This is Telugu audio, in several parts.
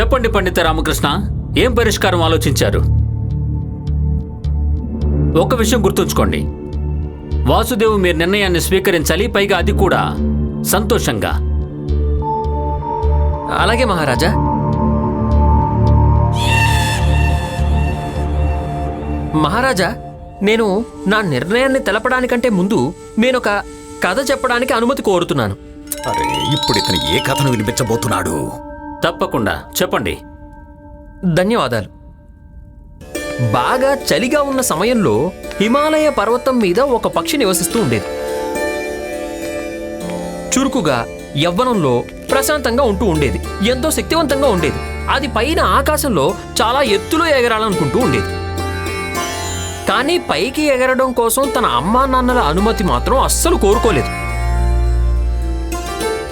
చెప్పండి పండిత రామకృష్ణ ఏం పరిష్కారం ఆలోచించారు? ఒక విషయం గుర్తుంచుకోండి. వాసుదేవు మీ నిర్ణయాన్ని స్వీకరించాలి పైగా అది కూడా సంతోషంగా. అలాగే మహారాజా. మహారాజా నేను నా నిర్ణయాన్ని తెలపడానికంటే ముందు నేనొక కథ చెప్పడానికి అనుమతి కోరుతున్నాను. అరే ఇప్పుడు ఇతను ఏ కథను వినిపించబోతున్నాడు? తప్పకుండా. చెప్పండి. ధన్యవాదాలు. బాగా చలిగా ఉన్న సమయంలో హిమాలయ పర్వతం మీద ఒక పక్షి నివసిస్తూ ఉండేది. చురుకుగా యవ్వనంలో ప్రశాంతంగా ఉంటూ ఉండేది. ఎంతో శక్తివంతంగా ఉండేది. అది పైన ఆకాశంలో చాలా ఎత్తులో ఎగరాలనుకుంటూ ఉండేది. కానీ పైకి ఎగరడం కోసం తన అమ్మా నాన్నల అనుమతి మాత్రం అస్సలు కోరుకోలేదు.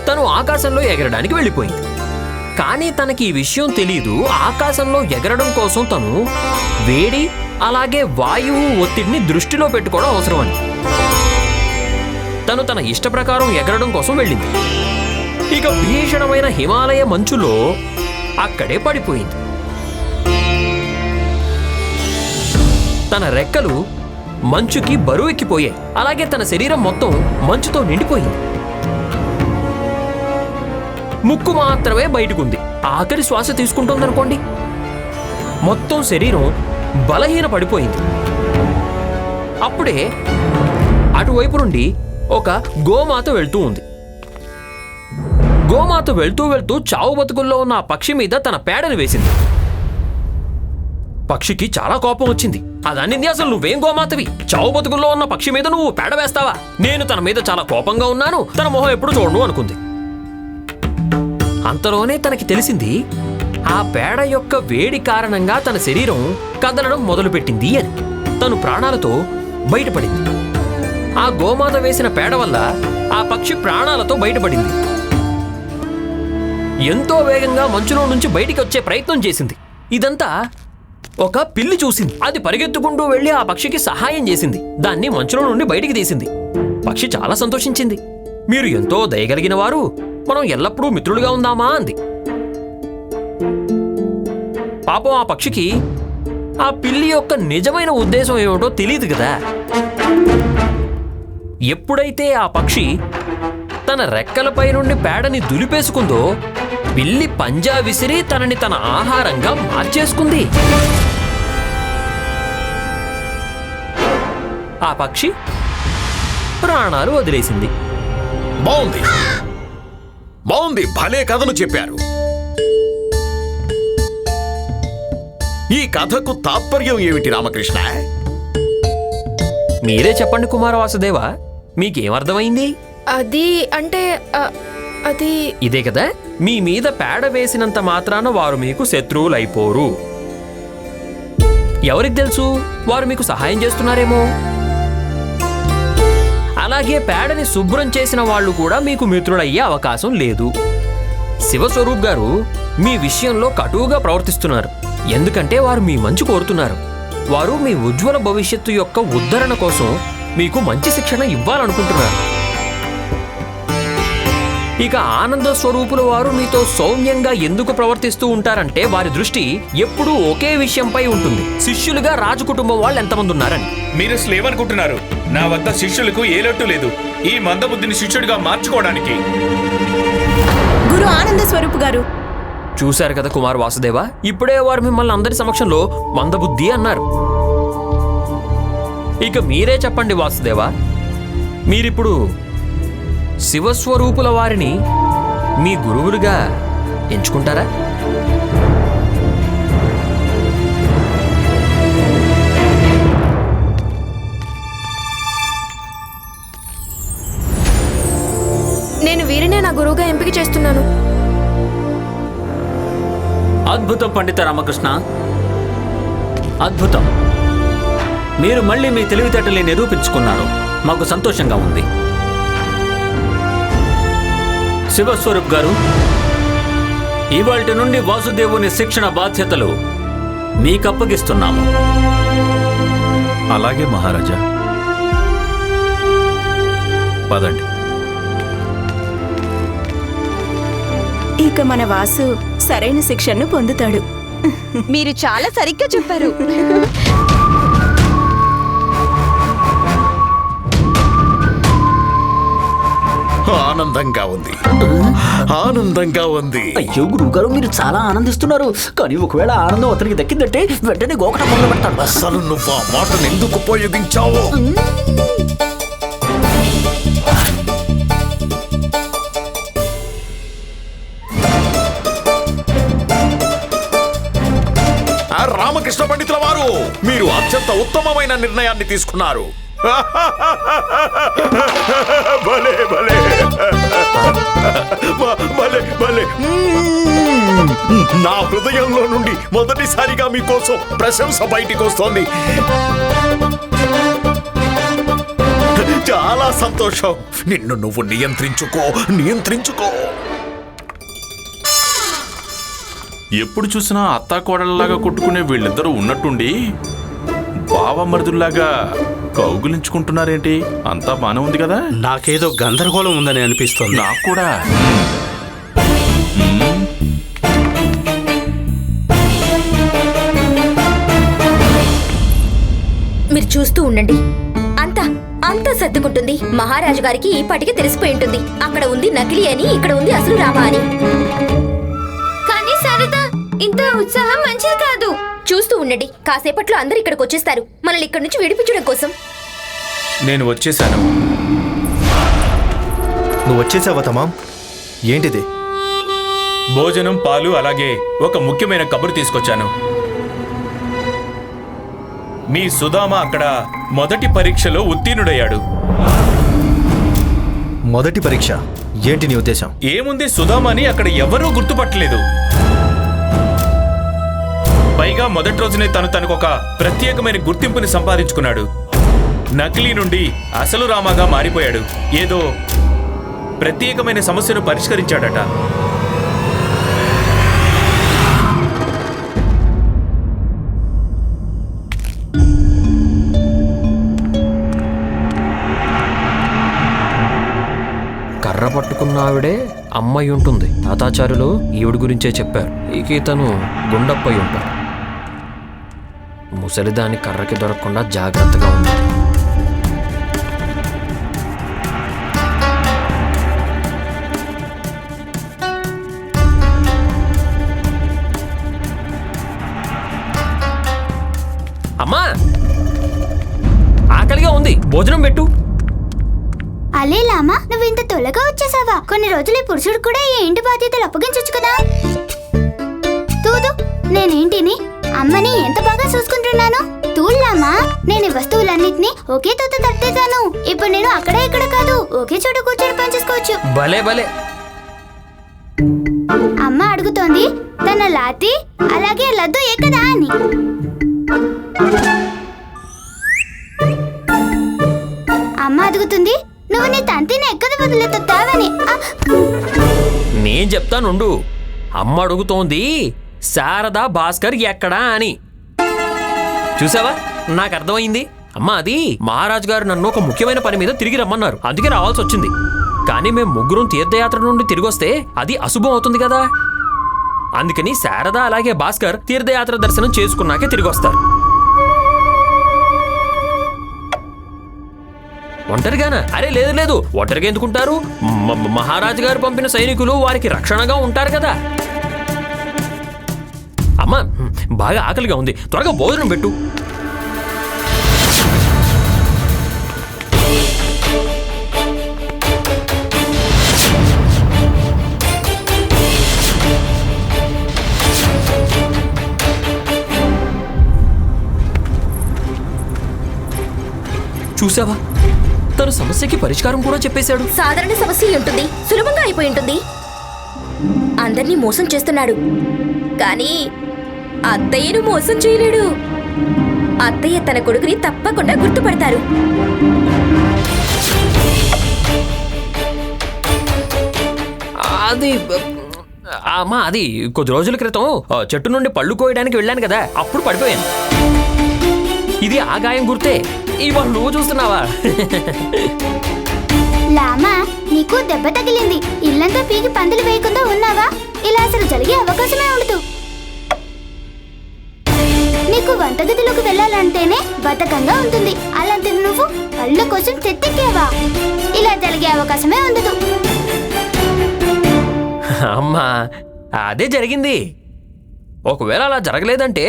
తను ఆకాశంలో ఎగరడానికి వెళ్ళిపోయింది. కానీ తనకి ఈ విషయం తెలియదు ఆకాశంలో ఎగరడం కోసం తను వేడి అలాగే వాయువు ఒత్తిడిని దృష్టిలో పెట్టుకోవడం అవసరమని. తను తన ఇష్ట ప్రకారం ఎగరడం కోసం వెళ్ళింది. ఇక భీషణమైన హిమాలయ మంచులో అక్కడే పడిపోయింది. తన రెక్కలు మంచుకి బరువెక్కిపోయాయి అలాగే తన శరీరం మొత్తం మంచుతో నిండిపోయింది. ముక్కు మాత్రమే బయటకుంది. ఆఖరి శ్వాస తీసుకుంటుందనుకోండి. మొత్తం శరీరం బలహీన పడిపోయింది అప్పుడే అటువైపు నుండి ఒక గోమాత వెళ్తూ ఉంది. గోమాత వెళ్తూ వెళ్తూ చావు బతుకుల్లో ఉన్న ఆ పక్షి మీద తన పేడను వేసింది. పక్షికి చాలా కోపం వచ్చింది. అదన్నింది అసలు నువ్వేం గోమాతవి? చావు బతుకుల్లో ఉన్న పక్షి మీద నువ్వు పేడ వేస్తావా? నేను తన మీద చాలా కోపంగా ఉన్నాను. తన మొహం ఎప్పుడు చూడను అనుకుంది. అంతలోనే తనకి తెలిసింది ఆ పేడ యొక్క వేడి కారణంగా తన శరీరం కదలడం మొదలుపెట్టింది అని. తను ప్రాణాలతో బయటపడింది. ఆ గోమాత వేసిన పేడ వల్ల ఆ పక్షి ప్రాణాలతో బయటపడింది. ఎంతో వేగంగా మంచులో నుంచి బయటికి వచ్చే ప్రయత్నం చేసింది. ఇదంతా ఒక పిల్లి చూసింది. అది పరిగెత్తుకుంటూ వెళ్ళి ఆ పక్షికి సహాయం చేసింది. దాన్ని మంచులో నుండి బయటికి తీసింది. పక్షి చాలా సంతోషించింది. మీరు ఎంతో దయగలిగిన వారు మనం ఎల్లప్పుడూ మిత్రులుగా ఉందామా? అంది. పాపం ఆ పక్షికి ఆ పిల్లి యొక్క నిజమైన ఉద్దేశం ఏమిటో తెలియదు కదా. ఎప్పుడైతే ఆ పక్షి తన రెక్కలపై నుండి పేడని దులిపేసుకుందో పిల్లి పంజా విసిరి తనని తన ఆహారంగా మార్చేసుకుంది. ఆ పక్షి ప్రాణాలు వదిలేసింది. బాగుంది బాగుంది భలే కథను చెప్పారు. ఈ కథకు తాత్పర్యం ఏమిటి రామకృష్ణ? మీరే చెప్పండి కుమార వాసుదేవ. మీకేమర్థమైంది అది అంటే అది ఇదే కదా మీ మీద పేడ వేసినంత మాత్రాన వారు మీకు శత్రువులైపోరు. ఎవరికి తెలుసు? వారు మీకు సహాయం చేస్తున్నారేమో? అలాగే పేడని శుభ్రం చేసిన వాళ్ళు కూడా మీకు మిత్రుడయ్యే అవకాశం లేదు. శివస్వరూప్ గారు మీ విషయంలో కటువుగా ప్రవర్తిస్తున్నారు. ఎందుకంటే వారు మీ మంచి కోరుతున్నారు. వారు మీ ఉజ్వల భవిష్యత్తు యొక్క ఉద్ధరణ కోసం మీకు మంచి శిక్షణ ఇవ్వాలనుకుంటున్నారు. ఇక ఆనంద స్వరూపుల వారు మీతో సౌమ్యంగా ఎందుకు ప్రవర్తిస్తూ ఉంటారంటే వారి దృష్టి ఎప్పుడూ ఒకే విషయంపై ఉంటుంది. శిష్యులుగా రాజు కుటుంబం వాళ్ళు ఎంతమంది ఉన్నారని. మీరు స్లేవ్ అనుకుంటున్నారు నా వద్ద శిష్యులకు ఏ లోటు లేదు. ఈ మందబుద్ధిని శిష్యుడిగా మార్చుకోవడానికి. గురు ఆనంద స్వరూప్ గారు. చూశారు కదా కుమార్ వాసుదేవ? ఇప్పుడే వారు మిమ్మల్ని అందరి సమక్షంలో మందబుద్ధి అన్నారు. ఇక మీరే చెప్పండి వాసుదేవ. మీరిప్పుడు శివస్వరూపుల వారిని మీ గురువులుగా ఎంచుకుంటారా? నేను వీరినే నా గురువుగా ఎంపిక చేస్తున్నాను. అద్భుతం పండిత రామకృష్ణ. అద్భుతం. మీరు మళ్ళీ మీ తెలివితేటల్ని నిరూపించుకున్నారు. మాకు సంతోషంగా ఉంది. శివస్వరూప్ గారు ఇవాల్టి నుండి వాసుదేవుని శిక్షణ బాధ్యతలు మీకు అప్పగిస్తున్నాము అలాగే మహారాజా. పదండి. ఇక మన వాసు సరైన శిక్షను పొందుతాడు. మీరు చాలా సరిగ్గా చెప్పారు. ఆనందంగా ఉంది. ఆనందంగా ఉంది. అయ్యో గురువుగారు మీరు చాలా ఆనందిస్తున్నారు. కానీ ఒకవేళ ఆనందం అతనికి దక్కిందంటే వెంటనే గోకటం మొదలు పెడతాడు. అసలు నువ్వు ఆ మాటను ఎందుకు ఉపయోగించావు? ఆ రామకృష్ణ పండితుల వారు మీరు అత్యంత ఉత్తమమైన నిర్ణయాన్ని తీసుకున్నారు. భలే భలే. భలే భలే. నా హృదయంలో నుండి మొదటిసారిగా మీకోసం ప్రశంస బయటికి వస్తోంది. చాలా సంతోషం. నిన్ను నువ్వు నియంత్రించుకో నియంత్రించుకో. ఎప్పుడు చూసినా అత్తా కోడళ్ళలాగా కొట్టుకునే వీళ్ళిద్దరూ ఉన్నట్టుండి బావమరుదుల్లాగా కౌగులించుకుంటున్నారేంటి? అంతా బానే ఉంది కదా? నాకేదో గందరగోళం ఉందని అనిపిస్తోంది. నాకు కూడా మీరు చూస్తూ ఉండండి. అంతా అంతా సర్దుకుంటుంది. మహారాజు గారికి ఈ పాటికి తెలిసిపోయి ఉంటుంది. అక్కడ ఉంది నకిలీ అని ఇక్కడ ఉంది అసలు రామా అని. కానీ సరిత ఇంత ఉత్సాహం మంచిది కాదు. చూస్తూ ఉండండి. కాసేపట్లో అందరు ఇక్కడికి వచ్చేస్తారు. మనల్ని ఇక్కడి నుంచి విడిపించడం కోసం. నేను వచ్చేసాను. నువ్వు వచ్చేసావా తమాం? ఏంటిది? భోజనం పాలు అలాగే ఒక ముఖ్యమైన కబురు తీసుకొచ్చాను. మీ సుధామ అక్కడ మొదటి పరీక్షలో ఉత్తీర్ణుడయ్యాడు. మొదటి పరీక్ష. ఏంటి నీ ఉద్దేశం? ఏముంది సుధామని అక్కడ ఎవరూ గుర్తుపట్టలేదు. పైగా మొదటి రోజునే తను తనకు ఒక ప్రత్యేకమైన గుర్తింపుని సంపాదించుకున్నాడు. నకిలీ నుండి అసలు రామాగా మారిపోయాడు. ఏదో ప్రత్యేకమైన సమస్యను పరిష్కరించాడట. కర్ర పట్టుకున్న ఆవిడే అమ్మాయి ఉంటుంది. తాతాచార్యులు ఈవిడ గురించే చెప్పారు. ఇక ఇతను గుండప్పై ఉంటాడు ముసలిదాని కర్రకి దొరకకుండా జాగ్రత్తగా ఉంది అమ్మా! ఆకలిగా ఉంది. భోజనం పెట్టు. అలే లామా నువ్వు ఇంత త్వరగా వచ్చేసావా? కొన్ని రోజులు ఈ పురుషుడు కూడా ఈ ఇంటి బాధ్యతలు అప్పగించొచ్చు కదా? తూదు నేనేంటిని? అమ్మని ఎంత బాగా చూసుకుంటున్నాను? తూళ్ళామా నేను ఈ వస్తువులన్నిటినీ ఒకే తూత తట్టేశాను. ఇప్పుడు నేను అక్కడ ఇక్కడ కాదు ఒకే చోట కూర్చొని పనిచేసుకోవచ్చు భలే భలే. అమ్మ అడుగుతోంది తన లాతి అలాగే లడ్డు ఏకదా అని. అమ్మ అడుగుతుంది నువ్వు నీ తంతిని ఎక్కడ వదిలేతావని నేను చెప్తానుండు. అమ్మ అడుగుతోంది శారదా భాస్కర్ ఎక్కడా అని. చూసావా? నాకు అర్థమైంది. అమ్మా అది మహారాజు గారు నన్ను ఒక ముఖ్యమైన పని మీద తిరిగి రమ్మన్నారు. అందుకే రావాల్సి వచ్చింది. కానీ మేము ముగ్గురం తీర్థయాత్ర నుండి తిరిగి వస్తే అది అశుభం అవుతుంది కదా. అందుకని శారద అలాగే భాస్కర్ తీర్థయాత్ర దర్శనం చేసుకున్నాకే తిరిగి వస్తారు. ఒంటరిగానా? అరే లేదు లేదు. ఒంటరిగా ఎందుకుంటారు? మహారాజు గారు పంపిన సైనికులు వారికి రక్షణగా ఉంటారు కదా. అమ్మా బాగా ఆకలిగా ఉంది. త్వరగా భోజనం పెట్టు. చూసావా? తన సమస్యకి పరిష్కారం కూడా చెప్పేశాడు. సాధారణ సమస్య ఉంటుంది? సులభంగా అయిపోయి ఉంటుంది. అందరినీ మోసం చేస్తున్నాడు. కానీ అత్తయ్యను మోసం చేయలేడు. అత్తయ్య తన కొడుకుని తప్పకుండా గుర్తుపడతారు. అది అమ్మా అది కొద్ది రోజుల క్రితం చెట్టు నుండి పళ్ళు కోయడానికి వెళ్ళాను కదా అప్పుడు పడిపోయాను. ఇది ఆ గాయం గుర్తే ఇవాళ నువ్వు చూస్తున్నావా? లామా నీకు దెబ్బ తగిలింది. ఇల్లంతా పీకి పందులు వేయకుండా ఉన్నావా? ఇలా అసలు జరిగే అవకాశమే ఉండదు. నీకు వంటగదిలోకి వెళ్ళాలంటేనే బద్ధకంగా ఉంటుంది. అలాంటిది నువ్వు కళ్ళ కోసం తెత్తెక్కావా? ఇలా జరిగే అవకాశమే ఉండదు. అమ్మా అదే జరిగింది. ఒకవేళ అలా జరగలేదంటే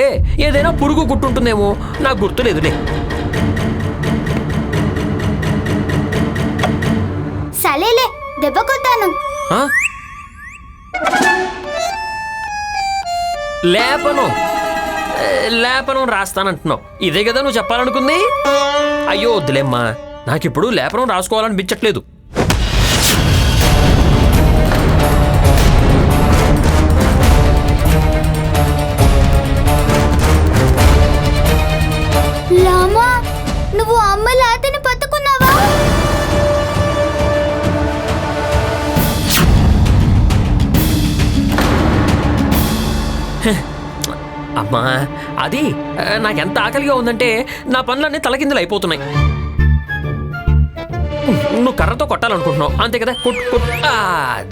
ఏదైనా పురుగు కుట్టుంటుందేమో నాకు గుర్తులేదులే. సలేలే దెబ్బ కొట్టాను? లేపను. లేపనం రాస్తానంటున్నావు. ఇదే కదా నువ్వు చెప్పాలనుకుంది? అయ్యో వద్దులేమ్మా. నాకిప్పుడు లేపనం రాసుకోవాలనిపించట్లేదు. అమ్మా అది నాకెంత ఆకలిగా ఉందంటే నా పనులన్నీ తలకిందులు అయిపోతున్నాయి. నువ్వు కర్రతో కొట్టాలనుకుంటున్నావు. అంతే కదా? కొట్టు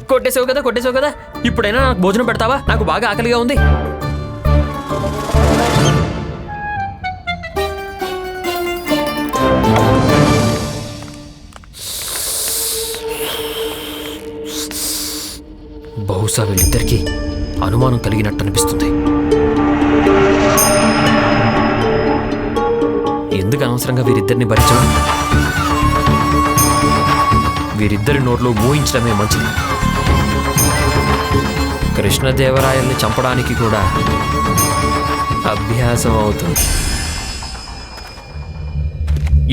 కొట్టేసావు కదా కొట్టేసావు కదా? ఇప్పుడైనా నాకు భోజనం పెడతావా? నాకు బాగా ఆకలిగా ఉంది. బహుశా వీళ్ళిద్దరికీ అనుమానం కలిగినట్టు అనిపిస్తుంది. అనవసరంగా వీరిద్దరిని భరించడం వీరిద్దరి నోట్లో ఊహించడమే మంచిది. కృష్ణదేవరాయల్ని చంపడానికి కూడా అభ్యాసం అవుతుంది.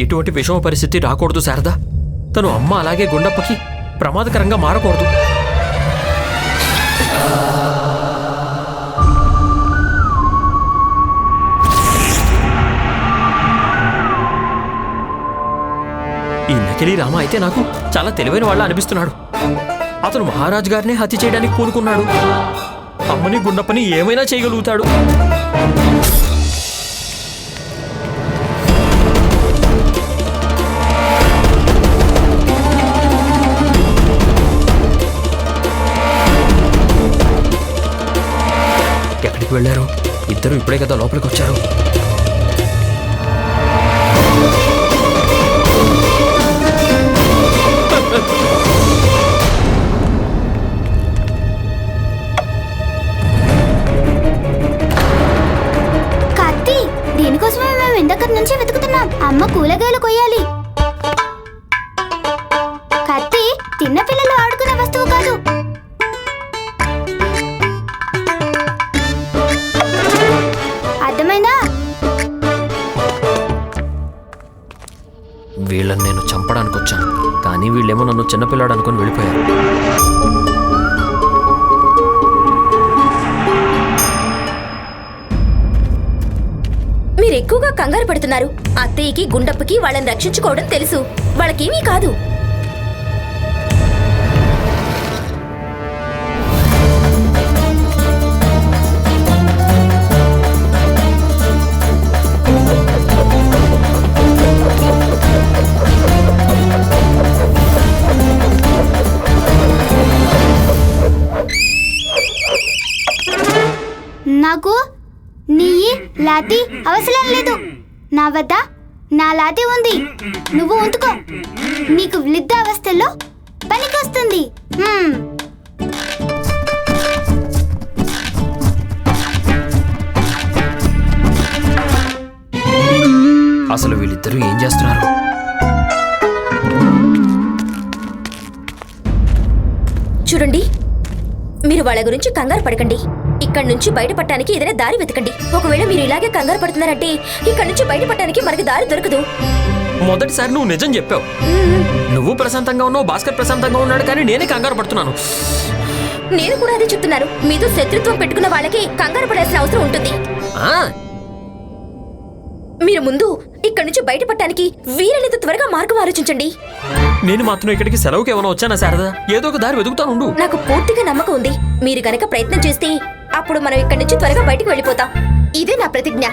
ఎటువంటి విషమ పరిస్థితి రాకూడదు శారదా. తను అమ్మ అలాగే గుండప్పకి ప్రమాదకరంగా మారకూడదు. నకిలీ రామ అయితే నాకు చాలా తెలివైన వాళ్ళ అనిపిస్తున్నాడు. అతను మహారాజు గారినే హత్య చేయడానికి పూనుకున్నాడు. అమ్మని గుండప్పని ఏమైనా చేయగలుగుతాడు. ఎక్కడికి వెళ్ళారు? ఇద్దరు ఇప్పుడే కదా లోపలికి వచ్చారు అమ్మ కూలగాయలు కొయ్యాలి. కత్తి తిన్న పిల్లలు ఆడుకునే వస్తువు కాదు. అర్థమైందా? వీళ్ళని నేను చంపడానికి వచ్చాను కానీ వీళ్ళేమో నన్ను చిన్నపిల్లాడు అనుకుని వెళ్ళిపోయారు. కంగారు పడుతున్నారు. అత్తయ్యకి గుండప్పకి వాళ్ళని రక్షించుకోవడం తెలుసు. వాళ్ళకేమీ కాదు. నీ లాతి అవసరం లేదు. నా వద్ద నా లాతి ఉంది. నువ్వు ఉంచుకో నీకు వృద్ధావస్థలో పనికొస్తుంది హ్మ్. అసలు వీళ్ళిద్దరూ ఏం చేస్తున్నారు? చూడండి మీరు వాళ్ళ గురించి కంగారు పడకండి. ఇక్కడ నుంచి బయటపడటానికి ఏదైనా దారి వెతకండి. ఒకవేళ మీరు ఇలాగే కంగారు పడుతున్నారంటే ఇక్కడ నుంచి బయటపడటానికి మనకి దారి దొరకదు. మొదటిసారి నువ్వు నిజం చెప్పావు. నువ్వు ప్రశాంతంగా ఉన్నావు భాస్కర్ ప్రశాంతంగా ఉన్నాడు కానీ నేనే కంగారు పడుతున్నాను. నేను కూడా అదే చెప్తున్నాను మీతో శత్రుత్వం పెట్టుకున్న వాళ్ళకి కంగారు పడాల్సిన అవసరం ఉంటుంది. ఆ, మీరు ముందు ఇక్కడ నుంచి బయటపడటానికి వీలైనంత త్వరగా మార్గం ఆలోచించండి. నేను మాత్రం ఇక్కడికి సెలవుకి ఏమైనా వచ్చానా శారదా? ఏదో ఒక దారి వెతుకుతాను నాకు పూర్తిగా నమ్మకం ఉంది. మీరు గనక ప్రయత్నం చేస్తే అప్పుడు మనం ఇక్కడి నుంచి త్వరగా బయటికి వెళ్ళిపోతాం. ఇదే నా ప్రతిజ్ఞ.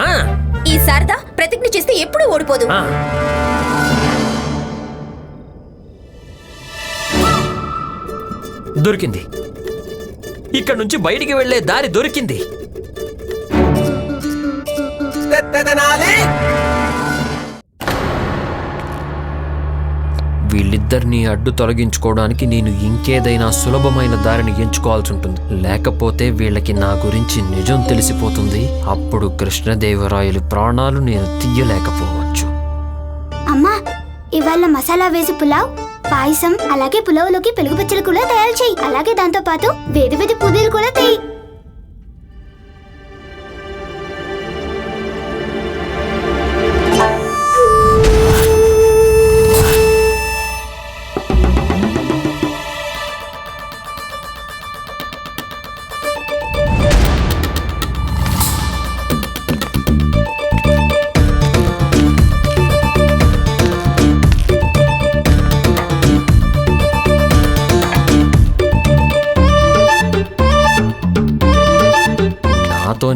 ఆ, ఈ శారద ప్రతిజ్ఞ చేస్తే ఎప్పుడూ ఓడిపోదు. ఆ. దొరికింది. ఇక్కడ నుంచి బయటికి వెళ్ళే దారి దొరికింది. వీళ్ళిద్దరినీ అడ్డు తొలగించుకోవడానికి నేను ఇంకేదైనా సులభమైన దారిని ఎంచుకోవాల్సి ఉంటుంది. లేకపోతే వీళ్ళకి నా గురించి నిజం తెలిసిపోతుంది. అప్పుడు కృష్ణదేవరాయలు ప్రాణాలు నేను తీయలేకపోవచ్చు. అమ్మా ఇవాళ మసాలా వేసి పులావ్ పాయసం అలాగే పులావ్లోకి పెరుగు పచ్చడి కూడా తయారు చేయి. అలాగే దాంతో పాటు వేడి వేడి పూరీలు కూడా తెయి.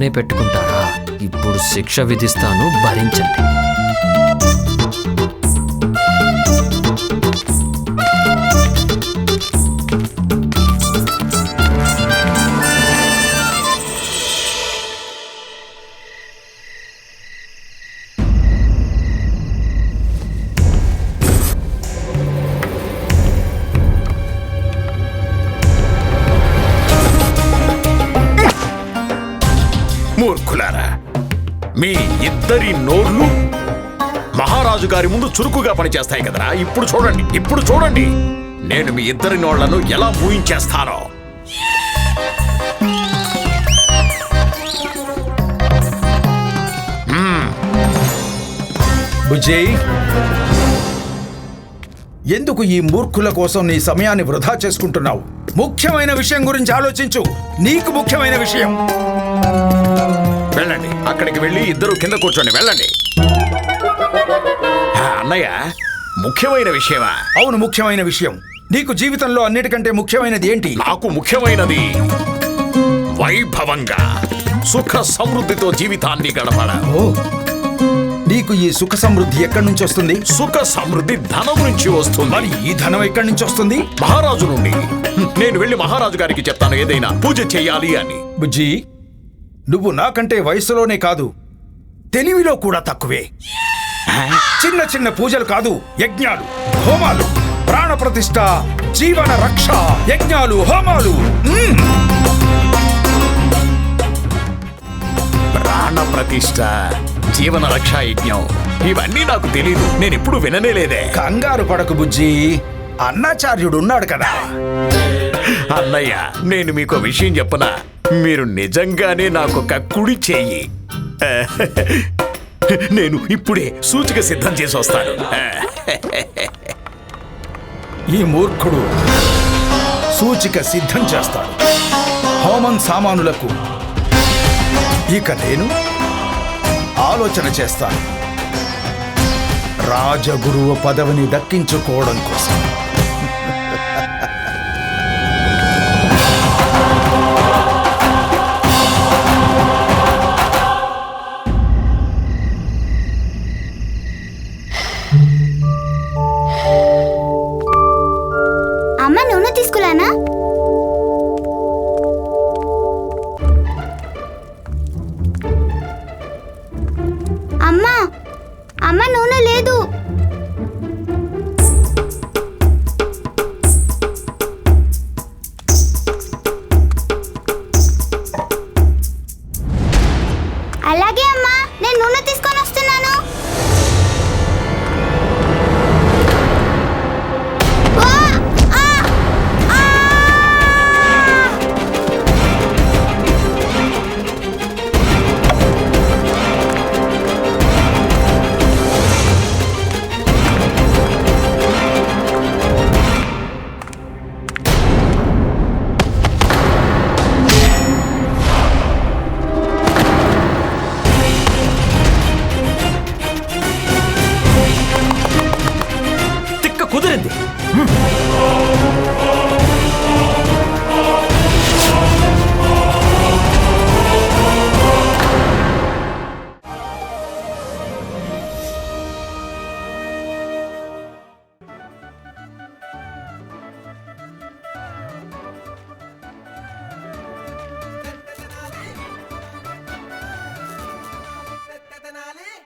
పెట్టుకుంటారా? ఇప్పుడు శిక్ష విధిస్తాను భరించండి. అందరి నోర్లు మహారాజు గారి ముందు చురుకుగా పనిచేస్తాయి కదరా? ఇప్పుడు చూడండి ఇప్పుడు చూడండి. నేను మీ ఇద్దరి నోళ్ళను ఎలా మూయించేస్తానో బుజ్జి ఎందుకు ఈ మూర్ఖుల కోసం నీ సమయాన్ని వృధా చేసుకుంటున్నావు? ముఖ్యమైన విషయం గురించి ఆలోచించు. నీకు ముఖ్యమైన విషయం. వెళ్ళండి. అక్కడికి వెళ్ళి ఇద్దరు కింద కూర్చోండి. వెళ్ళండి. అన్నయ్య ముఖ్యమైన విషయమా? అవును ముఖ్యమైన విషయం. నీకు జీవితంలో అన్నిటికంటే ముఖ్యమైనది ఏంటి? నాకు ముఖ్యమైనది వైభవంగా సుఖ సమృద్ధితో జీవితాన్ని గడపడం నీకు ఈ సుఖ సమృద్ధి ఎక్కడి నుంచి వస్తుంది? సుఖ సమృద్ధి ధనం నుంచి వస్తుంది. మరి ఈ ధనం ఎక్కడి నుంచి వస్తుంది? మహారాజు నుండి. నేను వెళ్ళి మహారాజు గారికి చెప్తాను ఏదైనా పూజ చేయాలి అని. బుజ్జి నువ్వు నాకంటే వయసులోనే కాదు తెలివిలో కూడా తక్కువే. చిన్న చిన్న పూజలు కాదు యజ్ఞాలు హోమాలు. ప్రాణ ప్రతిష్ఠ జీవన రక్ష యజ్ఞాలు హోమాలు! ప్రాణ ప్రతిష్ఠ జీవన రక్షా యజ్ఞం. ఇవన్నీ నాకు తెలియదు నేను ఎప్పుడు విననేలేదే కంగారు పడకు బుజ్జి. అన్నాచార్యుడు ఉన్నాడు కదా. అన్నయ్య నేను మీకు విషయం చెప్పనా? మీరు నిజంగానే నాకు ఒక కుడి చేయి. నేను ఇప్పుడే సూచిక సిద్ధం చేసి వస్తాను. ఈ మూర్ఖుడు సూచిక సిద్ధం చేస్తాడు. హోమం సామానులకు. ఇక నేను ఆలోచన చేస్తాను. రాజగురువు పదవిని దక్కించుకోవడం కోసం. అమ్మ అమ్మ నూనె లేదు.